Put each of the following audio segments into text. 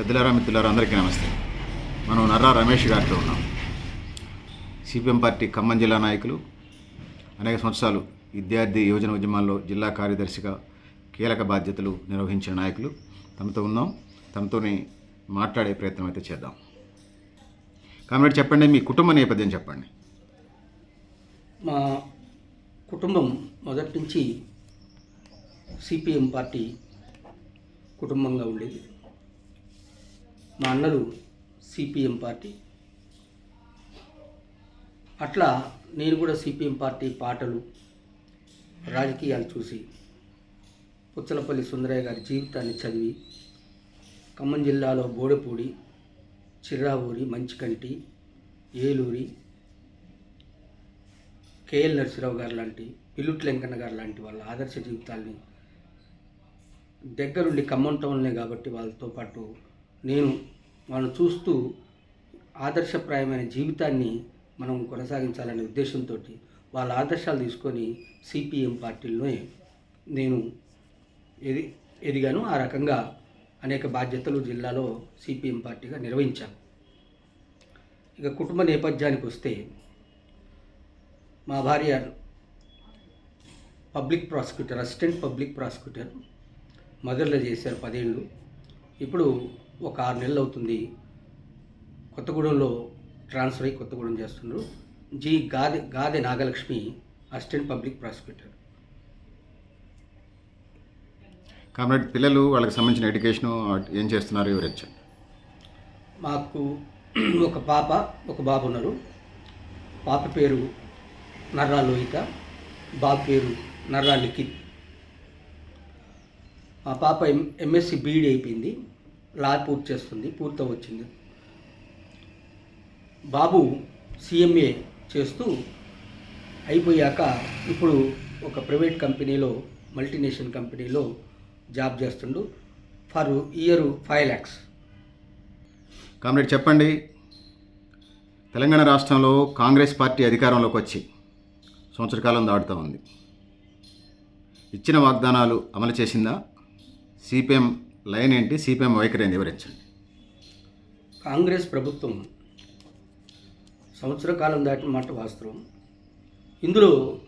పెద్దలారా మిత్రులారా అందరికీ నమస్తే. మనం నర్రా రమేష్ గారితో ఉన్నాం. సిపిఎం పార్టీ ఖమ్మం జిల్లా నాయకులు అనేక సంవత్సరాలు విద్యార్థి యువజన ఉద్యమాల్లో జిల్లా కార్యదర్శిగా కీలక బాధ్యతలు నిర్వహించిన నాయకులు తమతో ఉన్నాం. తమతోని మాట్లాడే ప్రయత్నం అయితే చేద్దాం. కామ్రేడ్ చెప్పండి మీ కుటుంబ నేపథ్యం చెప్పండి. మా కుటుంబం మొదటి నుంచి సిపిఎం పార్టీ కుటుంబంగా ఉండేది. మా అన్నలు సిపిఎం పార్టీ. అట్లా నేను కూడా సిపిఎం పార్టీ పాటలు రాజకీయాలు చూసి పుచ్చలపల్లి సుందరయ్య గారి జీవితాన్ని చదివి ఖమ్మం జిల్లాలో బోడపూడి చిర్రావూరి మంచికంటి ఏలూరి కేఎల్ నరసింహరావు గారు లాంటి పిల్లుట్ల లింకన్న గారు లాంటి వాళ్ళ ఆదర్శ జీవితాల్ని దగ్గరుండి ఖమ్మం టౌన్లే కాబట్టి వాళ్ళతో పాటు నేను వాళ్ళని చూస్తూ ఆదర్శప్రాయమైన జీవితాన్ని మనం కొనసాగించాలనే ఉద్దేశంతో వాళ్ళ ఆదర్శాలు తీసుకొని సిపిఎం పార్టీలోనే నేను ఎది ఎదిగాను. ఆ రకంగా అనేక బాధ్యతలు జిల్లాలో సిపిఎం పార్టీగా నిర్వహించాను. ఇక కుటుంబ నేపథ్యానికి వస్తే మా భార్య public prosecutor assistant public prosecutor మదర్లో చేశారు పదేళ్ళు. ఇప్పుడు ఒక ఆరు నెలలు అవుతుంది. కొత్తగూడెంలో ట్రాన్స్ఫర్ అయ్యి కొత్తగూడెం చేస్తున్నారు. G Gade Gade Nagalakshmi assistant public prosecutor. Comrade పిల్లలు వాళ్ళకి సంబంధించిన ఎడ్యుకేషను ఏం చేస్తున్నారు? వివరించండి. మాకు ఒక పాప ఒక బాబు ఉన్నారు. పాప పేరు నర్రా లోహిత. బాబు పేరు నర్రా లిఖిత్ మా పాప ఎం ఎంఎస్సి బీఈడి అయిపోయింది. లా పూర్తి చేస్తుంది పూర్తి వచ్చింది బాబు సిఎంఏ చేస్తూ అయిపోయాక ఇప్పుడు ఒక ప్రైవేట్ కంపెనీలో మల్టీనేషనల్ కంపెనీలో జాబ్ చేస్తుండు for year five lakhs. Comrade చెప్పండి. తెలంగాణ రాష్ట్రంలో కాంగ్రెస్ పార్టీ అధికారంలోకి వచ్చి సంవత్సర కాలం దాటుతూ ఉంది. ఇచ్చిన వాగ్దానాలు అమలు చేసిందా? సిపిఎం లైన్ ఏంటి? సిపిఎం వైఖరి వివరించండి. కాంగ్రెస్ ప్రభుత్వం సంవత్సర కాలం దాటిన మాట వాస్తవం. ఇందులో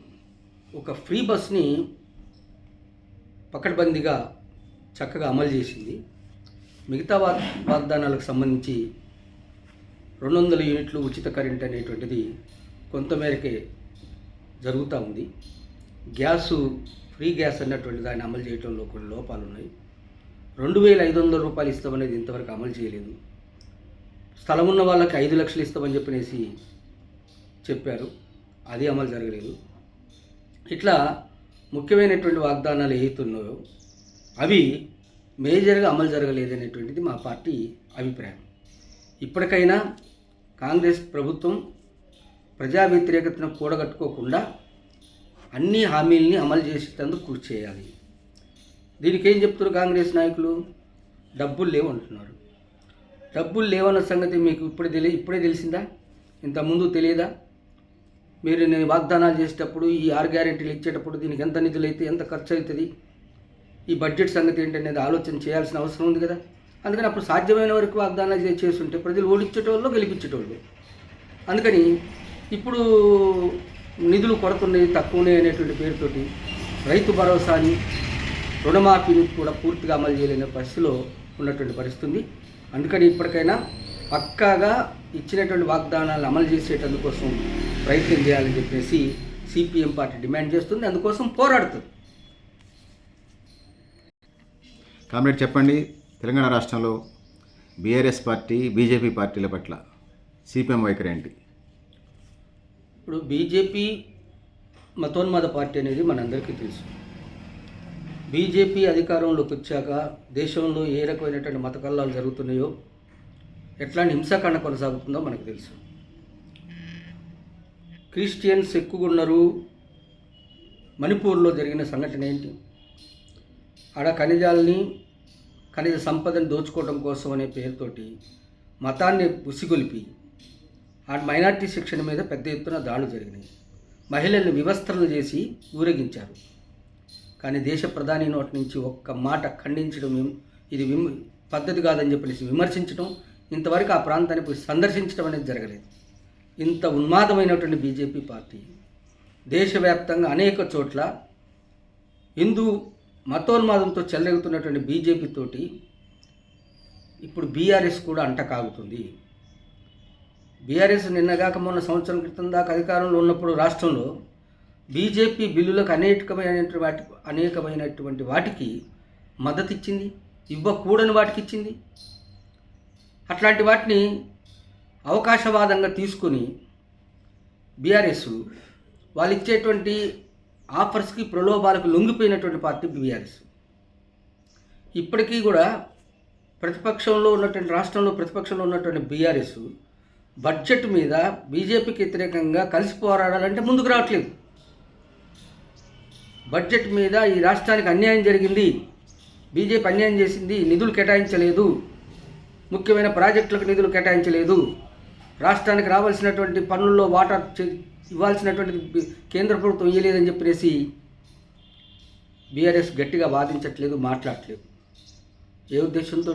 ఒక ఫ్రీ బస్ని పకడ్బందీగా చక్కగా అమలు చేసింది. మిగతా వా వాగ్దానాలకు సంబంధించి రెండు వందల యూనిట్లు ఉచిత కరెంట్ అనేటువంటిది కొంతమేరకే జరుగుతూ ఉంది. గ్యాసు ఫ్రీ గ్యాస్ అన్నటువంటి దాన్ని అమలు చేయడంలో కొన్ని లోపాలు ఉన్నాయి రెండు వేల ఐదు వందల రూపాయలు ఇస్తామనేది ఇంతవరకు అమలు చేయలేదు. స్థలం ఉన్న వాళ్ళకి ఐదు లక్షలు ఇస్తామని చెప్పనేసి చెప్పారు. అది అమలు జరగలేదు. ఇట్లా ముఖ్యమైనటువంటి వాగ్దానాలు ఏవైతున్నాయో అవి మేజర్గా అమలు జరగలేదనేటువంటిది మా పార్టీ అభిప్రాయం. ఇప్పటికైనా కాంగ్రెస్ ప్రభుత్వం ప్రజా వ్యతిరేకతను కూడగట్టుకోకుండా అన్ని హామీల్ని అమలు చేసేటందుకు కృషి చేయాలి. దీనికి ఏం చెప్తారు కాంగ్రెస్ నాయకులు? డబ్బులు లేవు అంటున్నారు. డబ్బులు లేవన్న సంగతి మీకు ఇప్పుడే తెలియ ఇప్పుడే తెలిసిందా? ఇంతకుముందు తెలియదా? మీరు నేను వాగ్దానాలు చేసేటప్పుడు ఈ ఆరు గ్యారెంటీలు ఇచ్చేటప్పుడు దీనికి ఎంత నిధులు అయితే ఎంత ఖర్చు అవుతుంది ఈ బడ్జెట్ సంగతి ఏంటనేది ఆలోచన చేయాల్సిన అవసరం ఉంది కదా? అందుకని అప్పుడు సాధ్యమైన వరకు వాగ్దానాలు చేస్తుంటే ప్రజలు ఓడించేటోళ్ళు గెలిపించేటోళ్ళు. అందుకని ఇప్పుడు నిధులు కొడుతున్నాయి తక్కువనే అనేటువంటి పేరుతోటి రైతు భరోసా అని రుణమాఫీని కూడా పూర్తిగా అమలు చేయలేని పరిస్థితిలో ఉన్నటువంటి పరిస్థితి ఉంది అందుకని ఇప్పటికైనా పక్కాగా ఇచ్చినటువంటి వాగ్దానాలను అమలు చేసేటందుకోసం ప్రయత్నం చేయాలని చెప్పేసి సిపిఎం పార్టీ డిమాండ్ చేస్తుంది. అందుకోసం పోరాడుతుంది. కామ్రేడ్ చెప్పండి. తెలంగాణ రాష్ట్రంలో బీఆర్ఎస్ పార్టీ బీజేపీ పార్టీల పట్ల సిపిఎం వైఖరి ఏంటి? ఇప్పుడు బీజేపీ మతోన్మాద పార్టీ అనేది మనందరికీ తెలుసు. బీజేపీ అధికారంలోకి వచ్చాక దేశంలో ఏ రకమైనటువంటి మత కల్లాలు జరుగుతున్నాయో ఎట్లాంటి హింసాకాండ కొనసాగుతుందో మనకు తెలుసు. క్రిస్టియన్స్ ఎక్కువగా ఉన్నారు. మణిపూర్లో జరిగిన సంఘటన ఏంటి? ఆడ ఖనిజాలని ఖనిజ సంపదను దోచుకోవడం కోసం అనే పేరుతోటి మతాన్ని ఉసిగొలిపి ఆ మైనార్టీ శిక్షణ మీద పెద్ద ఎత్తున దాడులు జరిగినాయి. మహిళల్ని వివస్త్రలు చేసి ఊరేగించారు. కానీ దేశ ప్రధాని నోటి నుంచి ఒక్క మాట ఖండించడం ఇది విమ పద్ధతి కాదని చెప్పేసి విమర్శించడం ఇంతవరకు ఆ ప్రాంతాన్ని పోయి సందర్శించడం అనేది జరగలేదు. ఇంత ఉన్మాదమైనటువంటి బీజేపీ పార్టీ దేశవ్యాప్తంగా అనేక చోట్ల హిందూ మతోన్మాదంతో చెల్లెగుతున్నటువంటి బీజేపీ తోటి ఇప్పుడు బీఆర్ఎస్ కూడా అంటకాగుతుంది బీఆర్ఎస్ నిన్నగాక మొన్న సంవత్సరం క్రితం దాకా అధికారంలో ఉన్నప్పుడు రాష్ట్రంలో బీజేపీ బిల్లులకు అనేకమైనటువంటి వాటి అనేకమైనటువంటి వాటికి మద్దతు ఇచ్చింది ఇవ్వకూడని వాటికి ఇచ్చింది అట్లాంటి వాటిని అవకాశవాదంగా తీసుకొని బీఆర్ఎస్ వాళ్ళు ఇచ్చేటువంటి ఆఫర్స్కి ప్రలోభాలకు లొంగిపోయినటువంటి పార్టీ బీఆర్ఎస్. ఇప్పటికీ కూడా ప్రతిపక్షంలో ఉన్నటువంటి రాష్ట్రంలో ప్రతిపక్షంలో ఉన్నటువంటి బీఆర్ఎస్ బడ్జెట్ మీద బీజేపీకి వ్యతిరేకంగా కలిసి పోరాడాలంటే ముందుకు రావట్లేదు. బడ్జెట్ మీద ఈ రాష్ట్రానికి అన్యాయం జరిగింది. బీజేపీ అన్యాయం చేసింది నిధులు కేటాయించలేదు. ముఖ్యమైన ప్రాజెక్టులకు నిధులు కేటాయించలేదు. రాష్ట్రానికి రావాల్సినటువంటి పనుల్లో వాటర్ చే- ఇవ్వాల్సినటువంటి కేంద్ర ప్రభుత్వం ఇవ్వలేదని చెప్పేసి బీఆర్ఎస్ గట్టిగా వాదించట్లేదు మాట్లాడట్లేదు. ఏ ఉద్దేశంతో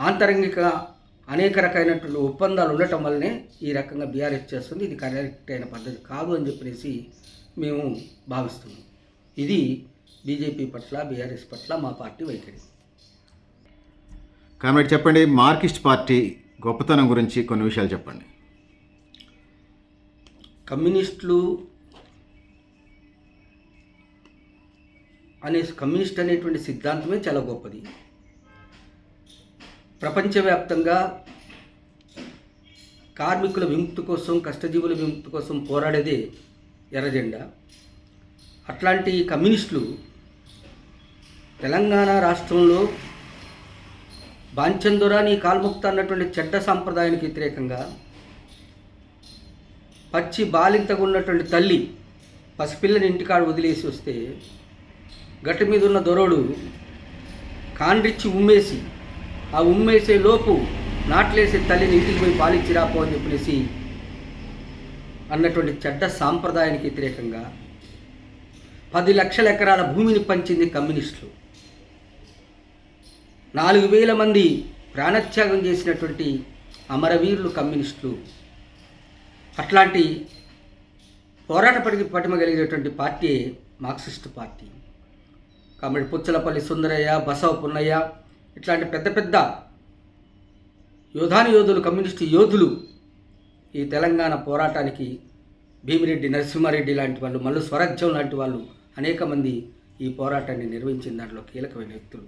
ఆంతరంగిక అనేక రకమైనటువంటి ఒప్పందాలు ఉండటం వల్లనే ఈ రకంగా బీఆర్ఎస్ చేస్తుంది. ఇది కరెక్ట్ అయిన పద్ధతి కాదు అని చెప్పేసి మేము భావిస్తున్నాం. ఇది బీజేపీ పట్ల బీఆర్ఎస్ పట్ల మా పార్టీ వైఖరి. కామ్రేడ్ చెప్పండి మార్కిస్ట్ పార్టీ గొప్పతనం గురించి కొన్ని విషయాలు చెప్పండి. కమ్యూనిస్టులు అనే కమ్యూనిస్ట్ అనేటువంటి సిద్ధాంతమే చాలా గొప్పది. ప్రపంచవ్యాప్తంగా కార్మికుల విముక్తి కోసం కష్టజీవుల విముక్తి కోసం పోరాడేదే ఎర్రజెండా. అట్లాంటి కమ్యూనిస్టులు తెలంగాణ రాష్ట్రంలో బాంచందురాని కాల్ముక్త అన్నటువంటి చెడ్డ సాంప్రదాయానికి వ్యతిరేకంగా పచ్చి బాలింతగా ఉన్నటువంటి తల్లి పసిపిల్లని ఇంటికాడ వదిలేసి వస్తే గట్టి మీద ఉన్న దొరోడు కాండ్రిచ్చి ఉమ్మేసి ఆ ఉమ్మేసే లోపు నాట్లేసే తల్లిని ఇంటికి పోయి పాలిచ్చి రాపో అని చెప్పేసి అన్నటువంటి చెడ్డ సాంప్రదాయానికి వ్యతిరేకంగా పది లక్షల ఎకరాల భూమిని పంచింది కమ్యూనిస్టులు. నాలుగు వేల మంది ప్రాణత్యాగం చేసినటువంటి అమరవీరులు కమ్యూనిస్టులు. అట్లాంటి పోరాట పడికి పటిమ కలిగినటువంటి పార్టీ మార్క్సిస్ట్ పార్టీ. కాబట్టి పుచ్చలపల్లి సుందరయ్య బసవ పున్నయ్య ఇట్లాంటి పెద్ద పెద్ద యోధాని యోధులు కమ్యూనిస్టు యోధులు ఈ తెలంగాణ పోరాటానికి భీమిరెడ్డి నరసింహారెడ్డి లాంటి వాళ్ళు మల్లు స్వరాజ్యం లాంటి వాళ్ళు అనేక మంది ఈ పోరాటాన్ని నిర్వహించిన దాంట్లో కీలకమైన వ్యక్తులు.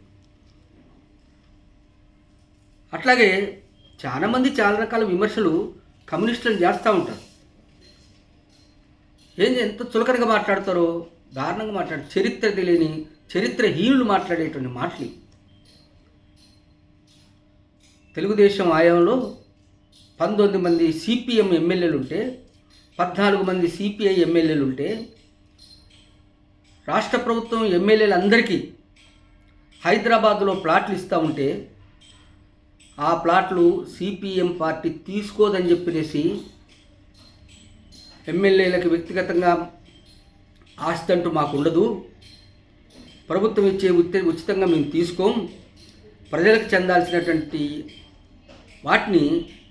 అట్లాగే చాలామంది చాలా రకాల విమర్శలు కమ్యూనిస్టులను చేస్తూ ఉంటారు. ఏం ఎంత చులకనగా మాట్లాడతారో దారుణంగా మాట్లాడు చరిత్ర తెలియని చరిత్రహీనులు మాట్లాడేటువంటి మాటలు తెలుగుదేశం ఆయంలో పంతొమ్మిది మంది సిపిఎం ఎమ్మెల్యేలు ఉంటే పద్నాలుగు మంది సిపిఐ ఎమ్మెల్యేలు ఉంటే రాష్ట్ర ప్రభుత్వం ఎమ్మెల్యేలందరికీ హైదరాబాద్లో ప్లాట్లు ఇస్తూ ఉంటే ఆ ప్లాట్లు సిపిఎం పార్టీ తీసుకోదని చెప్పినేసి ఎమ్మెల్యేలకు వ్యక్తిగతంగా ఆస్తి అంటూ మాకు ఉండదు ప్రభుత్వం ఇచ్చే ఉచితంగా మేము తీసుకోం. ప్రజలకు చెందాల్సినటువంటి వాటిని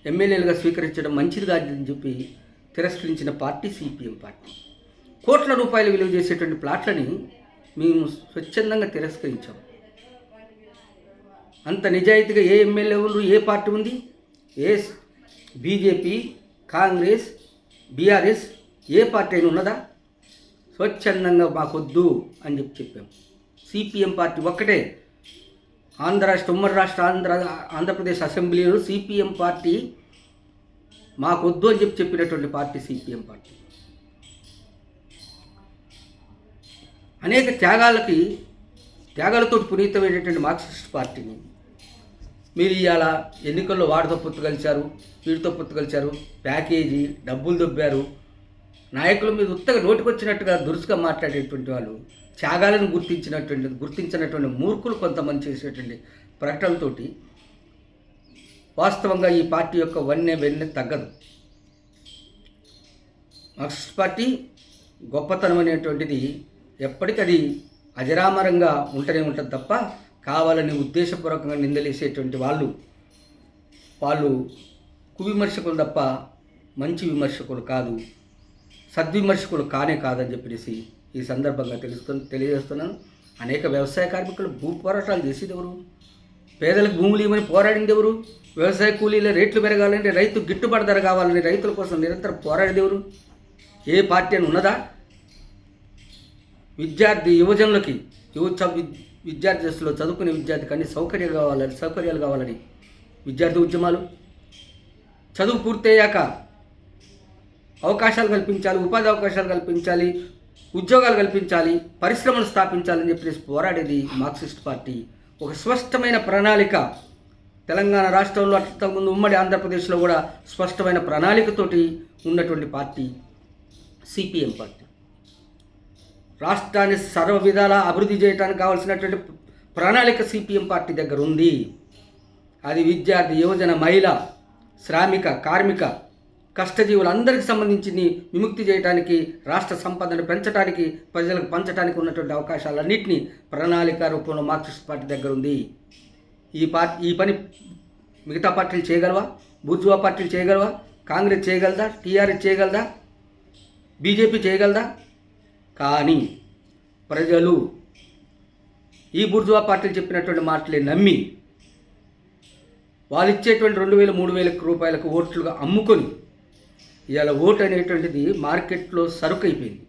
ఎమ్మెల్యేలుగా స్వీకరించడం మంచిది కాదని చెప్పి తిరస్కరించిన పార్టీ సిపిఎం పార్టీ. కోట్ల రూపాయలు విలువ చేసేటువంటి ప్లాట్లని మేము స్వచ్ఛందంగా తిరస్కరించాం. అంత నిజాయితీగా ఏ ఎమ్మెల్యే ఉంది ఏ పార్టీ ఉంది? ఏ బీజేపీ కాంగ్రెస్ బీఆర్ఎస్ ఏ పార్టీ అయినా ఉన్నదా? స్వచ్ఛందంగా మాకొద్దు అని చెప్పి చెప్పాం. సిపిఎం పార్టీ ఒక్కటే ఆంధ్ర రాష్ట్ర ఉమ్మడి రాష్ట్ర ఆంధ్ర ఆంధ్రప్రదేశ్ అసెంబ్లీలో సిపిఎం పార్టీ మాకొద్దు అని చెప్పి చెప్పినటువంటి పార్టీ సిపిఎం పార్టీ. అనేక త్యాగాలకి త్యాగాలతో పునీతమైనటువంటి మార్క్సిస్ట్ పార్టీని మీరు ఇవాళ ఎన్నికల్లో వాడితో పొత్తు కలిశారు వీడితో పొత్తు కలిశారు ప్యాకేజీ డబ్బులు దొబ్బారు. నాయకుల మీద ఉత్తగా నోటికొచ్చినట్టుగా దురుసుగా మాట్లాడేటువంటి వాళ్ళు త్యాగాలను గుర్తించినటువంటి గుర్తించినటువంటి మూర్ఖులు కొంతమంది చేసేటువంటి ప్రకటనతో వాస్తవంగా ఈ పార్టీ యొక్క వన్నె వెన్నె తగ్గదు. మార్క్సిస్ట్ పార్టీ గొప్పతనం అనేటువంటిది ఎప్పటికది అజరామరంగా ఉంటూనే ఉంటుంది తప్ప కావాలని ఉద్దేశపూర్వకంగా నిందలేసేటువంటి వాళ్ళు వాళ్ళు కువిమర్శకులు తప్ప మంచి విమర్శకులు కాదు సద్విమర్శకులు కానే కాదని చెప్పేసి ఈ సందర్భంగా తెలుస్తు తెలియజేస్తున్నాను. అనేక వ్యవసాయ కార్మికులు భూ పోరాటాలు చేసేది ఎవరు పేదలకు భూములు ఇవ్వని పోరాడింది ఎవరు వ్యవసాయ కూలీల రేట్లు పెరగాలంటే రైతు గిట్టుబాటు ధర కావాలని రైతుల కోసం నిరంతరం పోరాడేది ఎవరు ఏ పార్టీ అని ఉన్నదా? విద్యార్థి యువజనులకి యువ విద్యార్థి దశలో చదువుకునే విద్యార్థికి అన్ని సౌకర్యాలు కావాలని సౌకర్యాలు కావాలని విద్యార్థి ఉద్యమాలు చదువు పూర్తయ్యాక అవకాశాలు కల్పించాలి ఉపాధి అవకాశాలు కల్పించాలి ఉద్యోగాలు కల్పించాలి పరిశ్రమలు స్థాపించాలని చెప్పేసి పోరాడేది మార్క్సిస్ట్ పార్టీ. ఒక స్పష్టమైన ప్రణాళిక తెలంగాణ రాష్ట్రంలో అంతకుముందు ఉమ్మడి ఆంధ్రప్రదేశ్లో కూడా స్పష్టమైన ప్రణాళికతోటి ఉన్నటువంటి పార్టీ సిపిఎం పార్టీ. రాష్ట్రాన్ని సర్వ విధాల అభివృద్ధి చేయడానికి కావాల్సినటువంటి ప్రణాళిక సిపిఎం పార్టీ దగ్గర ఉంది. అది విద్యార్థి యువజన మహిళ శ్రామిక కార్మిక కష్టజీవులందరికీ సంబంధించి విముక్తి చేయడానికి రాష్ట్ర సంపదను పెంచడానికి ప్రజలకు పంచడానికి ఉన్నటువంటి అవకాశాలన్నింటినీ ప్రణాళిక రూపంలో మార్క్సిస్ట్ పార్టీ దగ్గర ఉంది ఈ పార్టీ ఈ పని మిగతా పార్టీలు చేయగలవా? బూర్జువా పార్టీలు చేయగలవా? కాంగ్రెస్ చేయగలదా? టీఆర్ఎస్ చేయగలదా? బీజేపీ చేయగలదా? కానీ ప్రజలు ఈ బూర్జువా పార్టీలు చెప్పినటువంటి మాటలే నమ్మి వాళ్ళు ఇచ్చేటువంటి రెండు వేల మూడు వేల రూపాయలకు ఓట్లుగా అమ్ముకొని ఇవాళ ఓటు అనేటువంటిది మార్కెట్లో సరుకు అయిపోయింది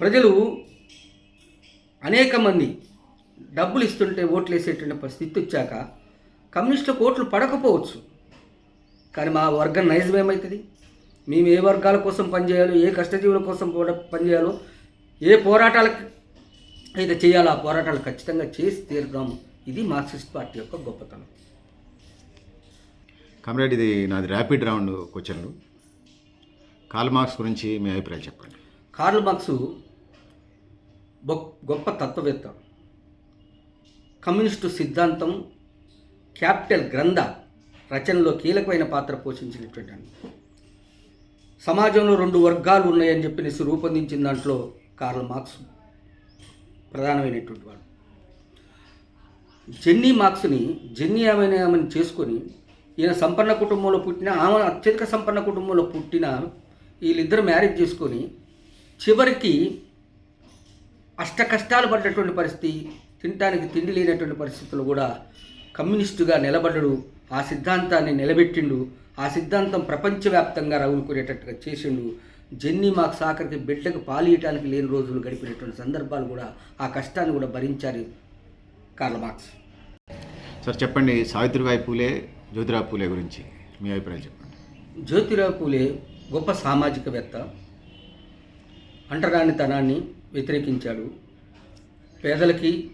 ప్రజలు అనేక మంది డబ్బులు ఇస్తుంటే ఓట్లు వేసేటువంటి స్థితి వచ్చాక కమ్యూనిస్టులకు ఓట్లు పడకపోవచ్చు. కానీ మా వర్గం నైజం ఏమవుతుంది మేము ఏ వర్గాల కోసం పనిచేయాలో ఏ కష్టజీవుల కోసం కూడా పనిచేయాలో ఏ పోరాటాలకు అయితే చేయాలో ఆ పోరాటాలు ఖచ్చితంగా చేసి తీరుదాము. ఇది మార్క్సిస్ట్ పార్టీ యొక్క గొప్పతనం. కామ్రేడ్ ఇది నాది ర్యాపిడ్ రౌండ్ క్వశ్చన్లు. కార్ల్ మార్క్స్ గురించి మీ అభిప్రాయం చెప్పండి. కార్ల్ మార్క్స్ గొప్ప తత్వవేత్త. కమ్యూనిస్టు సిద్ధాంతం క్యాపిటల్ గ్రంథ రచనలో కీలకమైన పాత్ర పోషించినటువంటి సమాజంలో రెండు వర్గాలు ఉన్నాయని చెప్పినేసి రూపొందించిన దాంట్లో కార్ల్ మార్క్స్ ప్రధానమైనటువంటి వాడు. జెన్నీ మార్క్స్ని జెన్నీ ఆమె ఆమెను చేసుకొని ఈయన సంపన్న కుటుంబంలో పుట్టిన ఆమె అత్యధిక సంపన్న కుటుంబంలో పుట్టిన వీళ్ళిద్దరు మ్యారేజ్ చేసుకొని చివరికి అష్ట కష్టాలు పడ్డటువంటి పరిస్థితి తినటానికి తిండి లేనటువంటి పరిస్థితులు కూడా కమ్యూనిస్టుగా నిలబడ్డడు. ఆ సిద్ధాంతాన్ని నిలబెట్టిండు. ఆ సిద్ధాంతం ప్రపంచవ్యాప్తంగా రగులుకునేటట్టుగా చేసిండు. జెన్నీ మాకు సాకరికి బిడ్డకు పాలియటానికి లేని రోజులు గడిపినటువంటి సందర్భాలు కూడా ఆ కష్టాన్ని కూడా భరించారు కార్ల మార్క్స్. సార్ చెప్పండి. సావిత్రిబాయి పూలే జ్యోతిరావు పూలే గురించి మీ అభిప్రాయం చెప్పండి. జ్యోతిరావు పూలే గొప్ప సామాజికవేత్త అంటరానితనాన్ని వ్యతిరేకించాడు. పేదలకి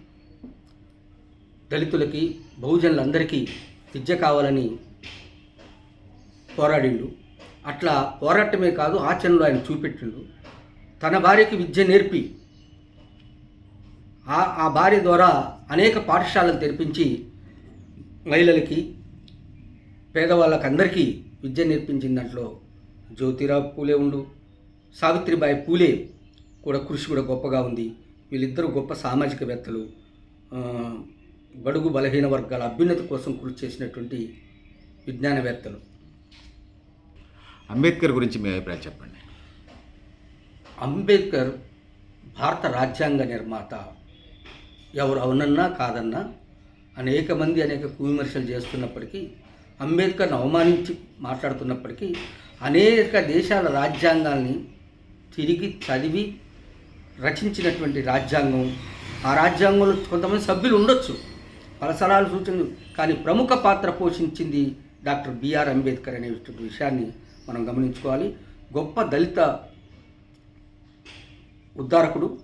దళితులకి బహుజనులందరికీ విద్య కావాలని పోరాడిండు. అట్లా పోరాటమే కాదు ఆచరణలో ఆయన చూపెట్టిండు. తన భార్యకి విద్య నేర్పి ఆ ఆ భార్య ద్వారా అనేక పాఠశాలలు తెరిపించి మహిళలకి పేదవాళ్ళకి అందరికీ విద్య నేర్పించిన దాంట్లో జ్యోతిరావు పూలే ఉండు సావిత్రిబాయి పూలే కూడా కృషి కూడా గొప్పగా ఉంది. వీళ్ళిద్దరూ గొప్ప సామాజికవేత్తలు. బడుగు బలహీన వర్గాల అభ్యున్నతి కోసం కృషి చేసినటువంటి విజ్ఞానవేత్తలు. అంబేద్కర్ గురించి మీ అభిప్రాయం చెప్పండి. అంబేద్కర్ భారత రాజ్యాంగ నిర్మాత. ఎవరు అవునన్నా కాదన్నా అనేక మంది అనేక కువిమర్శలు చేస్తున్నప్పటికీ అంబేద్కర్ను అవమానించి మాట్లాడుతున్నప్పటికీ అనేక దేశాల రాజ్యాంగాల్ని తిరిగి చదివి రచించినటువంటి రాజ్యాంగం ఆ రాజ్యాంగంలో కొంతమంది సభ్యులు ఉండొచ్చు. పల సలహాలు సూచనలు కానీ ప్రముఖ పాత్ర పోషించింది డాక్టర్ బిఆర్ అంబేద్కర్ అనే విషయాన్ని మనం గమనించుకోవాలి. గొప్ప దళిత ఉద్ధారకుడు.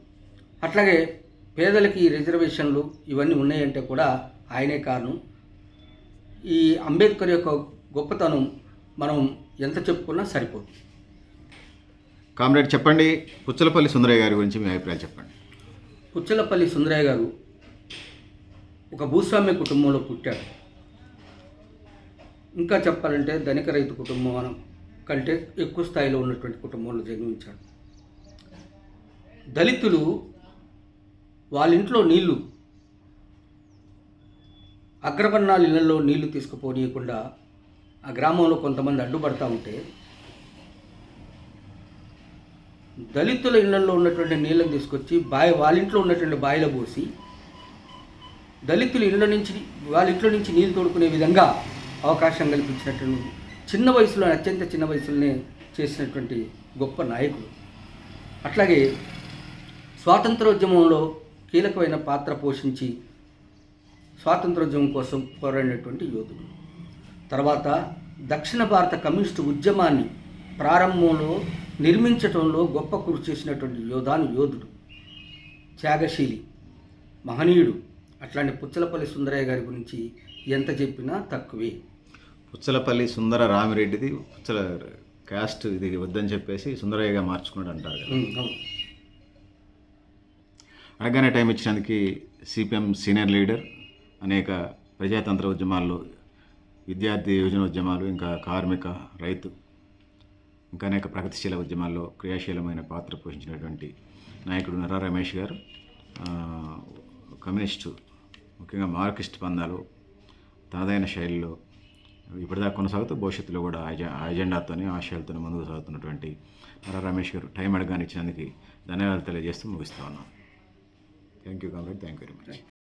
అట్లాగే పేదలకి రిజర్వేషన్లు ఇవన్నీ ఉన్నాయంటే కూడా ఆయనే కారణం. ఈ అంబేద్కర్ యొక్క గొప్పతనం మనం ఎంత చెప్పుకున్నా సరిపోదు. కామ్రేడ్ చెప్పండి. పుచ్చలపల్లి సుందరయ్య గారి గురించి మీ అభిప్రాయం చెప్పండి. పుచ్చలపల్లి సుందరయ్య గారు ఒక భూస్వామ్య కుటుంబంలో పుట్టాడు. ఇంకా చెప్పాలంటే ధనిక రైతు కుటుంబం కంటే ఎక్కువ స్థాయిలో ఉన్నటువంటి కుటుంబంలో జన్మించాడు. దళితులు వాళ్ళ ఇంట్లో నీళ్ళు అగ్రవర్ణాల ఇళ్ళలో నీళ్ళు తీసుకుపోనీయకుండా ఆ గ్రామంలో కొంతమంది అడ్డుపడతా ఉంటే దళితుల ఇళ్ళలో ఉన్నటువంటి నీళ్ళని తీసుకొచ్చి బావి వాళ్ళ ఇంట్లో ఉన్నటువంటి బావిలో పోసి దళితుల ఇళ్ళ నుంచి వాళ్ళ ఇంట్లో నుంచి నీళ్ళు తోడుకునే విధంగా అవకాశం కల్పించినటువంటి చిన్న వయసులో అత్యంత చిన్న వయసులోనే చేసినటువంటి గొప్ప నాయకుడు. అట్లాగే స్వాతంత్రోద్యమంలో కీలకమైన పాత్ర పోషించి స్వాతంత్రోద్యమం కోసం పోరాడినటువంటి యోధుడు తర్వాత దక్షిణ భారత కమ్యూనిస్టు ఉద్యమాన్ని ప్రారంభంలో నిర్మించటంలో గొప్ప కృషి చేసినటువంటి యోధాను యోధుడు త్యాగశీలి మహనీయుడు. అట్లాంటి పుచ్చలపల్లి సుందరయ్య గారి గురించి ఎంత చెప్పినా తక్కువే. పుచ్చలపల్లి సుందర రామిరెడ్డిది పుచ్చల క్యాస్ట్ ఇది వద్దని చెప్పేసి సుందరయ్యగా మార్చుకున్నాడు అంటారు. అడగనే టైం ఇచ్చినందుకు సిపిఎం సీనియర్ లీడర్ అనేక ప్రజాతంత్ర ఉద్యమాల్లో విద్యార్థి యోజన ఉద్యమాలు ఇంకా కార్మిక రైతు ఇంకా అనేక ప్రగతిశీల ఉద్యమాల్లో క్రియాశీలమైన పాత్ర పోషించినటువంటి నాయకుడు నరా రమేష్ గారు. కమ్యూనిస్టు ముఖ్యంగా మార్కిస్ట్ పందాలు తనదైన శైలిలో ఇప్పటిదాకా కొనసాగుతూ భవిష్యత్తులో కూడా ఆ ఎజె- ఆ ఆశయాలతో ముందుకు సాగుతున్నటువంటి నరా రమేష్ గారు టైం అడగానిచ్చినందుకు ధన్యవాదాలు తెలియజేస్తూ ముగిస్తా ఉన్నాం. Thank you comrade. Thank you very much.